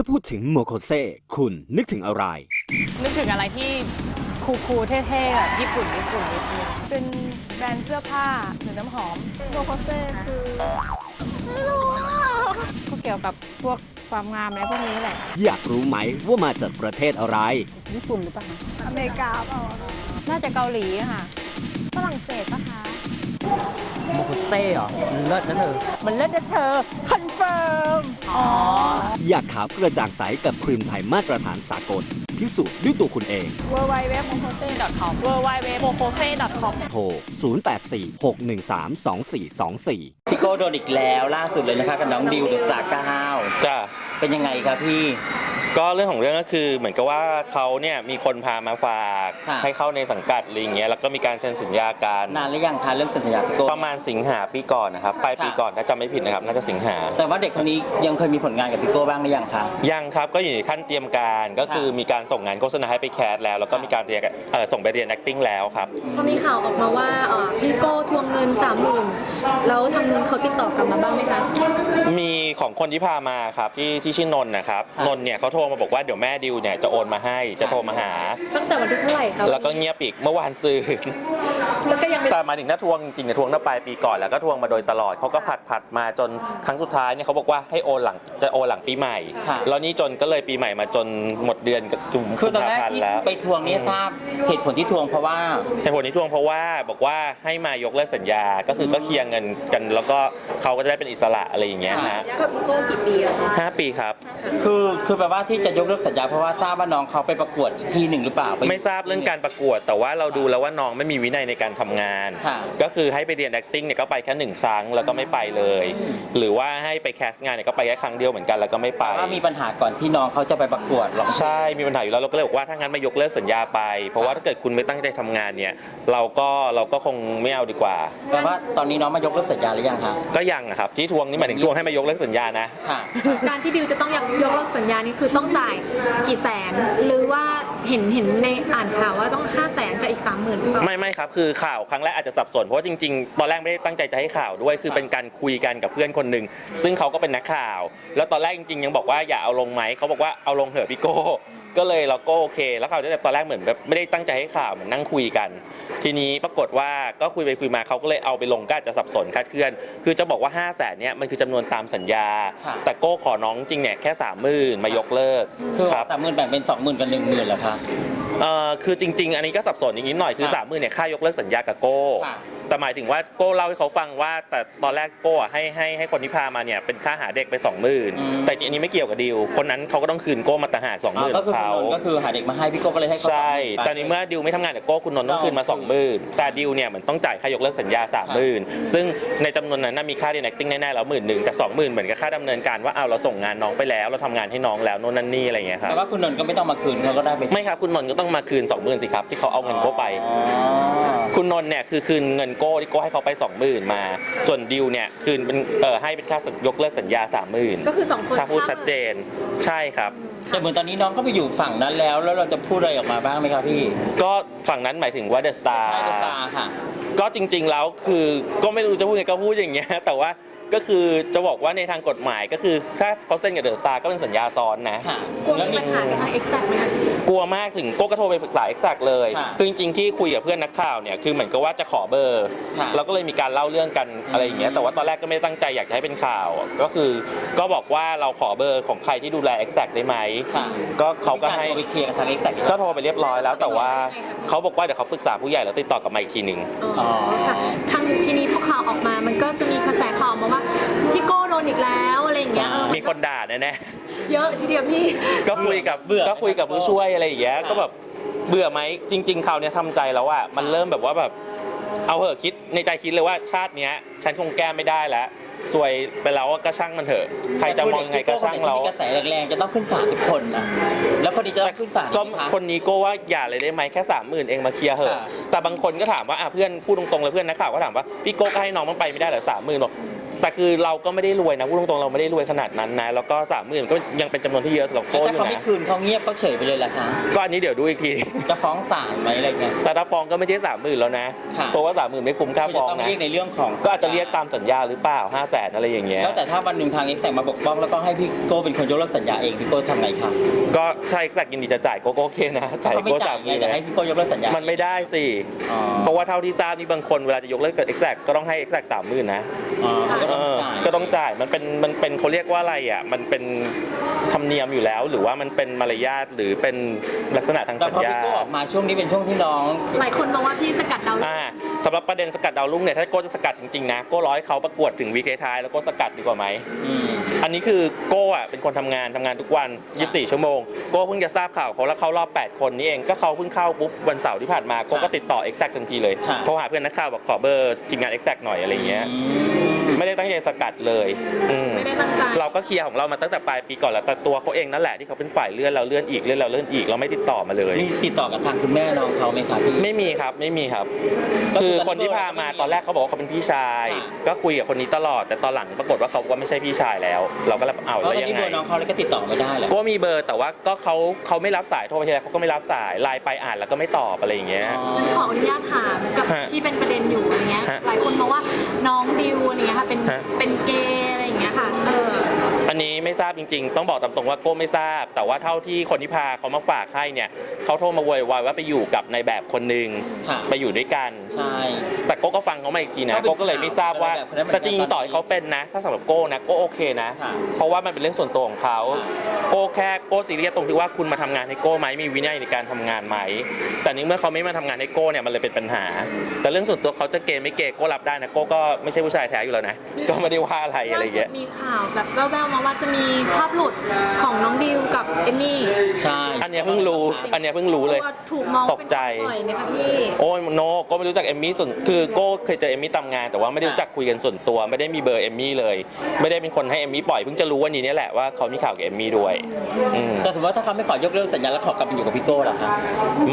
ถ้าพูดถึงโมโคเซคุณนึกถึงอะไร นึกถึงอะไรที่คูลๆเท่ๆแบบญี่ปุ่นญี่ปุ่นนิดนึงเป็นแบรนด์เสื้อผ้าหรือน้ำหอม โมโคเซ่คือไม่รู้อะก็เกี่ยวกับพวกความงามอะไรพวกนี้แหละ อยากรู้ไหมว่ามาจากประเทศอะไร ญี่ปุ่นหรือเปล่าคะอเมริกาเปล่าน่าจะเกาหลีอะค่ะ ฝรั่งเศสปะคะ โมโคเซ่เหรอมันเลิศนะเธอ มันเลิศนะเธอ คอนเฟิร์ม อ๋อ อยากขาวกระจ่างใสกับครีมไทยมาตรฐานสากล พิสูจน์ด้วยตัวคุณเอง w w w m o k o s e com w w w m o k o f e com โทร 0846132424 พี่โก้โดนอีกแล้วล่าสุดเลยนะคะกับน้องดิวเดอะสาก้าวจ้ะเป็นยังไงครับพี่ ก็เรื่องของเรื่องก็คือเหมือนกับว่าเขาเนี่ยมีคนพามาฝากค่ะ ให้เข้าในสังกัดอะไรอย่างเงี้ยแล้วก็มีการเซ็นสัญญากันนานหรือยังคะเรื่องสัญญาพี่โก้ประมาณสิงหาปีก่อนนะครับปลายปีค่ะ ก่อนถ้าจำไม่ผิดนะครับน่าจะสิงหา แต่ว่าเด็กคนนี้ยังเคยมีผลงานกับพี่โก้บ้างหรือยังคะ ยังครับก็อยู่ในขั้นเตรียมการก็คือมีการส่งงานโฆษณาให้ไปแคสแล้ว แล้วก็มีการเรียนเอ่อส่งไปเรียน acting แล้วครับ พอมีข่าวออกมาว่าเอ่อพี่โก้ทวงเงิน 3 0,000 แล้วทางนู้นเขาติดต่อกลับมาบ้างไหมคะ มีของคนที่พามาครับที่ที่ชื่อนนท์นะครับค่ะ นนท์เนี่ยเขาโทรมาบอกว่าเดี๋ยวแม่ดิวเนี่ยจะโอนมาให้จะโทรมาหา ตั้งแต่วันที่เท่าไหร่คะแล้วก็เงียบอีกเมื่อวานซื้อ แล้วก็ยังไม่แต่หมายถึงถ้าทวงจริงๆเนี่ยทวงตั้งปลายปีก่อนแล้วก็ทวงมาโดยตลอดเขาก็ผัดผัดมาจนครั้งสุดท้ายเนี่ยเขาบอกว่าให้โอนหลังจะโอนหลังปีใหม่ค่ะ แล้วนี่จนก็เลยปีใหม่มาจนหมดเดือนกับจุ่มคือตอนแรกกุมภาพันธ์ที่แล้วไปทวงนี่ทราบเหตุผลที่ทวงเพราะว่า เหตุผลที่ทวงเพราะว่าบอกว่าให้มายกเลิกสัญญาก็คือก็เคลียร์เงินกัน แล้วก็เขาก็จะได้เป็นอิสระอะไรอย่างเงี้ยฮะกับพี่โก้กี่ปีอะคะห้าปีครับ คือคือแปลว่าที่จะยกเลิกสัญญาเพราะว่าทราบว่าน้องเขาไปประกวดอีกที่หนึ่งหรือเปล่าป ไม่ทราบเรื่องการประกวด แต่ว่าเราดูแล้วว่าน้องไม่มีวินัยในการทำงาน ค่ะ ก็คือให้ไปเรียน acting เนี่ยก็ไปแค่หนึ่งครั้งแล้วก็ไม่ไปเลย หรือว่าให้ไปแคสต์งานเนี่ยก็ไปแค่ครั้งเดียวเหมือนกันแล้วก็ไม่ไป ว่ามีปัญหาก่อนที่น้องเขาจะไปประกวดหรอกใช่ มีปัญหาอยู่แล้วเราก็เลยบอกว่าถ้างั้นมายกเลิกสัญญาไป เพราะว่าถ้าเกิดคุณไม่ตั้งใจทำงานเนี่ย เราก็เราก็คงไม่เอาดีกว่า แปลว่าตอนนี้น้องมายกเลิกสัญญาหรือยังคะก็ยังอะครับที่ทวงนี่หมายถึงทวงให้มายกเลิกสัญญานะ ค่ะการที่ดิวจะต้องยกเลิกสัญญานี่คือต้องจ่ายกี่แสน หรือว่าเห็นเห็นในอ่านข่าวว่าต้อง5 0 0แสนกับอีก30,000หรือเปล่าไม่ไม่ครับคือข่าวครั้งแรกอาจจะสับสนเพราะว่าจริงๆ ตอนแรกไม่ได้ตั้งใจจะให้ข่าวด้วยคือเป็นการคุยกันกับเพื่อนคนหนึ่งซึ่งเขาก็เป็นนักข่าว แล้วตอนแรกจริงๆยังบอกว่าอย่าเอาลงไหมเขาบอกว่าเอาลงเถอะพี่โก้ ก็เลยเราก็โอเค แล้วข่าวแต่ตอนแรกเหมือนแบบไม่ได้ตั้งใจให้ข่าวเหมือนนั่งคุยกัน ทีนี้ปรากฏว่าก็คุยไปคุยมาเขาก็เลยเอาไปลงก็อาจจะสับสนคลาดเคลื่อน คือจะบอกว่า 5 0 0แสนเนี่ยมันคือจำนวนตามสัญญา ค่ะ แต่โก้ขอน้องจริงเนี่ยแค่สามหมื่นมายกเลิกคือครับ สามหมื่นแบ่งเป็นสองหมื่นกับหนึ่งหมื่นเหรอคะ เอ่อคือจริง ๆ อันนี้ก็สับสนอย่างนี้หน่อยคือ ค่ะสามหมื่นเนี่ยค่ายกเลิกสัญญากับโก้ ค่ะ แต่หมายถึงว่าโก้เล่าให้เขาฟังว่า แต่ตอนแรกโก้อะให้ให้ให้คนที่พามาเนี่ยเป็นค่าหาเด็กไปสองหมื่นอืมแต่จริงๆอันนี้ไม่เกี่ยวกับดิว คนนั้นเขาก็ต้องคืนโก้มาต่างหากสองหอ๋อมื่นก็คือเขาคุณนนท์ก็คือหาเด็กมาให้พี่โก้ก็เลยให้เขาใช่20,000ตอนนี้เมื่อดิวไม่ทำงานกับโก้คุณนนท์ต้องคืนมาอ๋สอองหมื่นแต่ดิวเนี่ยเหมือนต้องจ่ายค่ายกเลิกสัญญาสามหมื่นซึ่งในจำนวนนั้นน่ะมีค่าเรียน acting แน่ๆแล้วหมื่นหนึ่งแต่สองหมื่นเหมือนกับค่าดำเนินการว่าเอาเราส่งงานน้องไปแล้ว เราทำงานให้น้องแล้วโน่นนั่นนี่อะไรอย่างเงี้ยครับ แต่ว่าคุณนนท์ก็ไม่ต้องมาคืนเขาก็ได้ไปไม่ครับคุณนนท์ก็ต้องมาคืนสองหมื่นสิครับที่เขาเอาเงินโก้ไป อ๋อ คุณนนท์เนี่ยคือคืนเงินโก้ที่โก้ให้เขาไป 20,000 มา ส่วนดิวเนี่ยคืนเป็นเอ่อให้เป็นค่ายกเลิกสัญญา 30,000ก็คือ2คนถ้าพูดชัดเจนใช่ครับ แต่เหมือนตอนนี้น้องก็ไปอยู่ฝั่งนั้นแล้ว แล้วเราจะพูดอะไรออกมาบ้างไหมครับพี่ก็ฝั่งนั้นหมายถึงว่าเดอะสตาร์ใช่ลูกตาค่ะก็จริง ๆ แล้วคือก็ไม่รู้จะพูดไงก็พูดอย่างเงี้ยแต่ว่าก็คือจะบอกว่าในทางกฎหมายก็คือถ้าเขาเซ็นกับเดอะสตาร์ก็เป็นสัญญาซ้อนนะค่ะกลัวแล้วมีมีปัญหากับทาง Exact ไหมคะ กลัวมากถึงโก้ก็โทรไปปรึกษาเอ็กซ์เลยค่ะคือจริงๆที่คุยกับเพื่อนนักข่าวเนี่ยคือเหมือนกับว่าจะขอเบอร์ค่ะเราก็เลยมีการเล่าเรื่องกันอะไรอย่างเงี้ยแต่ว่าตอนแรกก็ไม่ได้ตั้งใจอยากจะให้เป็นข่าว ก็คือก็บอกว่าเราขอเบอร์ของใครที่ดูแล Exact ได้ไหมค่ะ ก็เขาก็ให้ มีรโทรไปเคลียร์กับทางเอ็กซ์แซกก็โทรไปเรียบร้อยแล้ว แต่ว่าเขาบอกว่าเดี๋ยวเขาปรึกษาผู้ใหญ่แล้วติดต่อกลับมาอีกทีหนึ่ง อ๋อค่ะทางทีนี้พอข่าวออกมา มันก็จะมีกระแสข่าวมาว่าพี่โก้โดนอีกแล้วอะไรอย่างเงี้ยเออมี คนด่าแน่เยอะทีเดียวพี่ ๆก็คุยกับเบื่อก็คุยกับผู้ช่วยอะไรอย่างเงี้ย ก็แบบเบื่อไหมจริง ๆคราวเนี้ยทำใจแล้วว่ามันเริ่มแบบว่าแบบเอาเหอะคิดในใจคิดเลยว่าชาติเนี้ย ฉันคงแก้ไม่ได้แล้วสวยไปแล้วก็ช่างมันเถอะ ใครจะมองยังไงก็ช่างเราที่กระแสแรงๆจะต้องขึ้นศาลทุกคนนะแล้วคนนี้จะต้องขึ้นศาลก็ไหมคะ คนนี้ก็ว่าอย่าเลยได้ไหมแค่สามหมื่นเองมาเคลียร์เหอะค่ะ แต่บางคนก็ถามว่าอะเพื่อนพูดตรงๆเลยเพื่อนนักข่าวก็ถามว่าพี่โก้ก็ให้น้องมันไปไม่ได้เหรอสามหมื่นบอก แต่คือเราก็ไม่ได้รวยนะพูดตรงๆเราไม่ได้รวยขนาดนั้นนะแล้วก็สามหมื่นก็ยังเป็นจำนวนที่เยอะสำหรับโก้อถ้ายู่เขาไม่นะคืนเขาเงียบเขาเฉยไปเลยล่ะคะก็อันนี้เดี๋ยวดูอีกที จะฟ้องศาลไหมอะไรเงี้ย แต่ถ้าฟ้องก็ไม่ใช่สามหมื่นแล้วนะค่ะ เพราะว่าสามหมื่นไม่คุ้มค่าก็ฟ้จะองต้องนะเรียกในเรื่องของก็อาจจะเรียกตามสัญญาหรือเปล่าห้าแสนอะไรอย่างเงี้ย แล้วแต่ถ้าวันหนึ่งทางเอ็กแซมาปกป้องแล้วก็ให้พี่โก้เป็นคนยกเลิกสัญญาเองพี่โก้ทำไงคะก็ใช่แซกยินดีจะจ่ายโก้ก็โอเคนะจ่ายเขาไม่โก้จ่าสายมหไงมื่นแต่ให้พี่โก้ยกเลิกสัญญามันไม่ได้สิ อ๋อเพราะว่าเท่าที่ทราบนี่บางคนเวลาจะยกเลิกกับ exact ก็ต้องให้ exact สามหมื่นนะอ๋อ เขาก็เอต้องอจ่ายก็ต้องจ่ายมันเป็นมันเป็นเขาเรียกว่าอะไรอะมันเป็นธรรมเนียมอยู่แล้ว หรือว่ามันเป็นมารยาทหรือเป็นลักษณะทางแต่สัญพอญา พี่โก้ออกมาช่วงนี้เป็นช่วงที่น้อง หลายคนบอกว่าพี่สกัดดาวรุ่ง อ่าสำหรับประเด็นสกัดดาวรุ่งเนี่ยถ้าโก้จะสกัดจริงๆนะโก้ร้อยเขาประกวดถึงวีคท้ายแล้วโก้สกัดดีกว่าไหมอืมอันนี้คือโก้อะเป็นคนทำงานทำงานทุกวัน 24 ชั่วโมงโก้เพิ่งจะทราบข่าวเขาแล้วเข้ารอบ 8 คนนี่เองก็เขาเพิ่งเข้าปุ๊บวันเสาร์ที่ผ่านมาโก้ก็ติดต่อ Exact ทันทีเลยค่ะโทรหาเพื่อนนักข่าวบอกขอเบอร์ทีมงาน Exact หน่อยอะไรเงี้ยอืม ไม่ได้ตั้งใจสกัดเลยอืมไม่ได้ตั้งใจ เราก็เคลียร์ของเรามาตั้งแต่ปลายปีก่อนแล้วแต่ตัวเขาเองนั่นแหละที่เขาเป็นฝ่ายเลื่อนเราเลื่อนอีกเลื่อนเราเลื่อนอีกเราไม่ติดต่อมาเลย มีติดต่อกับทางคุณแม่น้องเขาไหมคะพี่ ไม่มีครับไม่มีครับ ก็คืคืออคนที่พามาตอนแรกเขาบอกว่าเขาเป็นพี่ชายค่ะก็คุยกับคนนี้ตลอด แต่ตอนหลังปรากฏว่าเขาบอกว่าไม่ใช่พี่ชายแล้ว เราก็เลยเอาเพราะแล้วตอนยังนี้ไง เบอร์น้องเขาเลยก็ติดต่อไม่ได้แหละก็มีเบอร์แต่ว่าก็เขาเขาไม่รับสายโทรไปทีไรเขาก็ไม่รับสายไลน์ไปอ่านแล้วก็ไม่ตอบอะไรอย่างเงี้ยงั้นขออนุญาตถามกับฮะที่เป็นประเด็นอยู่อะไรเงี้ย ฮะ หลายคนมองว่าน้องดิวอะไรเงี้ยค่ะเป็นฮะ เป็นเกย์อะไรอย่างเงี้ยค่ะ เออ อันนี้ไม่ทราบจริง ๆ ต้องบอกตามตรงว่าโก้ไม่ทราบ แต่ว่าเท่าที่คนที่พาเขามาฝากให้เนี่ยเขาโทรมาโวยวายว่าไปอยู่กับในายแบบคนหนึ่งค่ะ ไปอยู่ด้วยกัน ใช่ แต่โก้ก็ฟังเขามาอีกทีนะก็เป็นโก้ก็เลยไม่ทราบว่าข่าวอะไรแบบนั้นแต่จริงๆต่อให้เขาเป็นนะ ถ้าสำหรับโก้นะโก้โอเคนะ ค่ะเพราะว่ามันเป็นเรื่องส่วนตัวของเขาค่ะโก้แค่โก้ซีเรียสตรงที่ว่าคุณมาทำงานให้โก้ไหมมีวินัยในการทำงานไหมแต่นี่เมื่อเขาไม่มาทำงานให้โก้เนี่ยมันเลยเป็นปัญหา แต่เรื่องส่วนตัวเขาจะเกย์ไม่เกย์โก้รับได้นะโก้ก็ไม่ใช่ผู้ชายแท้อยู่แล้วนะก็ไม่ได้ว่าอะไรอะไรอย่างเงี้ย ล่าสุดมีข่าวแบบแว่วๆมาว่าจะมีีภาพหลุดของน้องดิวกับเอมมี่ ใช่ นเนี้ยเพิ่งรู้ อันเนี้ยเพิ่งรู้เลยว่าถูกมองว่าตกใจเป็นคนปล่อยไหมคะพี่โอ้ยโนก็ไม่รู้จักเอมมี่ส่วนคือโก้เคยเจอเอมมี่ตามงาน แต่ว่าไม่ได้รู้จักคุยกันส่วนตัว ไม่ได้มีเบอร์เอมมี่เลย ไม่ได้เป็นคนให้เอมมี่ปล่อยเพิ่งจะรู้วันนี้เนี่ยแหละว่าเขามีข่าวกับเอมมี่ด้วยอืมแต่สมมติว่าถ้าเขาไม่ขอยกเลิกสัญญาแล้วขอกลับไปอยู่กับพี่โก้ล่ะคะ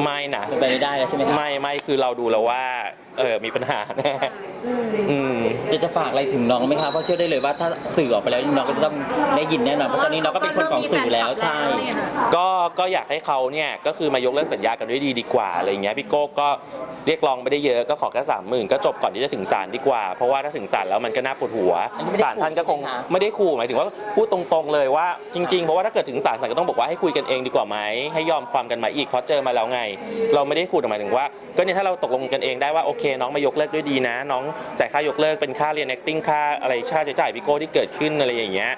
ไม่นะเป็นไปไม่ได้แล้วใช่ไหมคะไม่ไม่คือเราดูแล้วว่าเออมีปัญหาแน่อืมอืมจะจะฝากอะไรถึงน้องไหมคะเพราะเชื่อได้เลยว่าถ้าสื่อออกไปแล้วน้องก็จะต้องได้ยินแน่นอนเพราะตอนนี้น้องก็เป็นคนของสื่อแล้วใช่ ก็ก็อยากให้เขาเนี่ยก็คือมายกเลิกสัญญากันด้วยดีดีกว่าอะไรเงี้ยพี่โก้ก็เรียกร้องไม่ได้เยอะก็ขอแค่สามหมื่นก็จบก่อนที่จะถึงศาลดีกว่า เพราะว่าถ้าถึงศาลแล้วมันก็น่าปวดหัวอันนี้ไม่ได้ศาลท่านก็คงขู่ใช่ไหมคะไม่ได้ขู่หมายถึงว่าพูดตรงๆเลยว่าจริงๆเพราะว่าถ้าเกิดถึงศาลศาลก็ต้องบอกว่าให้คุยกันเองดีกว่าไหมให้ยอมความกันมาอีกเพราะเจอมาแล้วไง เราไม่ได้ขู่แต่หมายถึงว่า ก็เนี่ยถ้าเราตกลงกันเองได้ว่าโอเค น้องมายกเลิกด้วยดีนะ น้องจ่ายค่ายกเลิกเป็นค่าเรียน acting ค่าอะไรค่าใช้จ่ายพี่โก้ที่เกิดขึ้นอะไรอย่างเงี้ย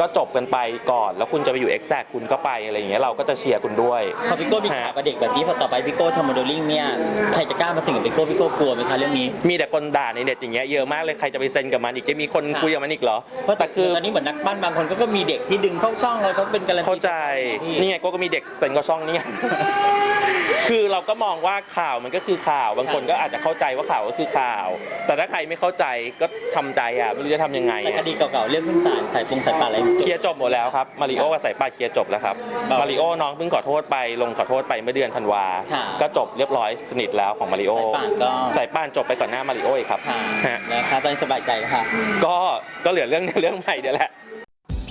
ก็จบกันไปก่อน แล้วคุณจะไปอยู่ exact คุณก็ไปอะไรอย่างเงี้ยเราก็จะเชียร์คุณด้วย พอพี่โก้มีข่าวกับเด็กแบบนี้พอต่อไปพี่โก้ทำโมเดลลิ่งเนี่ยใครจะกล้ามาสิ่งกับพี่โก้พี่โก้กลัวไหมคะเรื่องนี้มีแต่คนด่าในเน็ตอย่างเงี้ยเยอะมากเลยใครจะไปเซ็นกับมันอีกจะมีคนค่ะคุยกับมันอีกเหรอเพราะแต่แต่คืคืออตอนนี้เหมือนนักปั้นบางคนก็ก็มีเด็กที่ดึงเข้าช่องเราเขาเป็นการันตีเข้าใจที่นี่ไงโก็ก็มีเด็กเซ็นก็ช่องนี่ไง คือเราก็มองว่าข่าวมันก็คือข่าว บางคนก็อาจจะเข้าใจว่าข่าวก็คือข่าว แต่ถ้าใครไม่เข้าใจก็ทำใจอะไม่รู้จะทำยังไงแต่คอะดีเก่าๆเรื่องขึ้นศาลสายปงสายป่านอะไร เคลียร์จบหมดแล้วครับมาริโอกับสายป่านเคลียร์จบแล้วครับบอกมาริโอน้องเพิ่งขอโทษไปลงขอโทษไปเมื่อเดือนธันวา ค่ะก็จบเรียบร้อยสนิทแล้วของมาริโอสายป่านก็ สายป่านจบไปก่อนหน้ามาริโออีกครับค่ะฮะ นะครับตอนนี้สบายใจแล้วค่ะ ก็ก็เหลือเรื่องเรื่องใหม่เดี๋ยวแหละเ